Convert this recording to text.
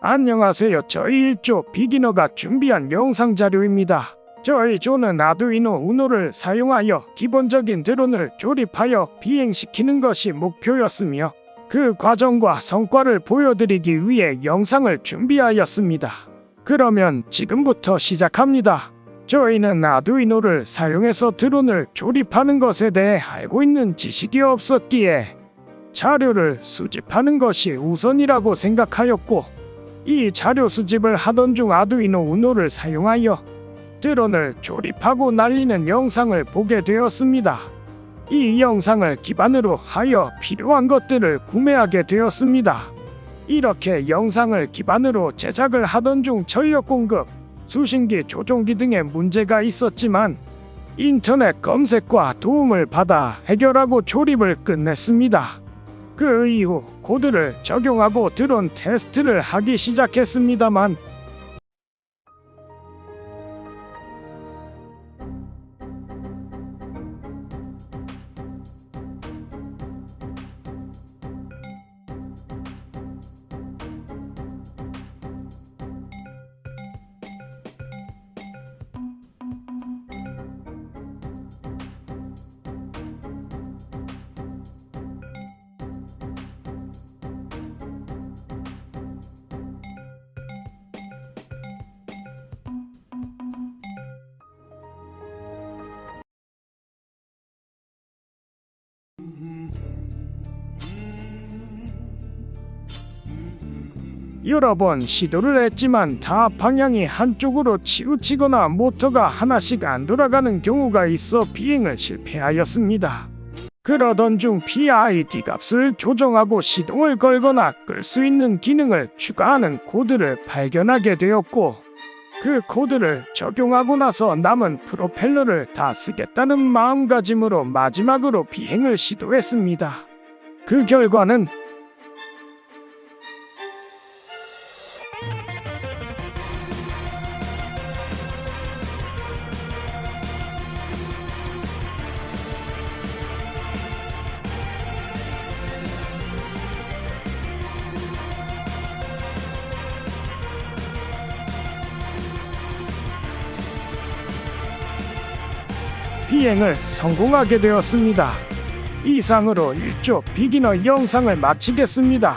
안녕하세요. 저희 1조 비기너가 준비한 영상 자료입니다. 저희 조는 아두이노 우노를 사용하여 기본적인 드론을 조립하여 비행시키는 것이 목표였으며 그 과정과 성과를 보여드리기 위해 영상을 준비하였습니다. 그러면 지금부터 시작합니다. 저희는 아두이노를 사용해서 드론을 조립하는 것에 대해 알고 있는 지식이 없었기에 자료를 수집하는 것이 우선이라고 생각하였고 이 자료 수집을 하던 중 아두이노 우노를 사용하여 드론을 조립하고 날리는 영상을 보게 되었습니다. 이 영상을 기반으로 하여 필요한 것들을 구매하게 되었습니다. 이렇게 영상을 기반으로 제작을 하던 중 전력 공급, 수신기 조종기 등의 문제가 있었지만 인터넷 검색과 도움을 받아 해결하고 조립을 끝냈습니다. 그 이후 코드를 적용하고 드론 테스트를 하기 시작했습니다만 여러 번 시도를 했지만 다 방향이 한쪽으로 치우치거나 모터가 하나씩 안 돌아가는 경우가 있어 비행을 실패하였습니다. 그러던 중 PID 값을 조정하고 시동을 걸거나 끌 수 있는 기능을 추가하는 코드를 발견하게 되었고 그 코드를 적용하고 나서 남은 프로펠러를 다 쓰겠다는 마음가짐으로 마지막으로 비행을 시도했습니다. 그 결과는 비행을 성공하게 되었습니다. 이상으로 1조 비기너 영상을 마치겠습니다.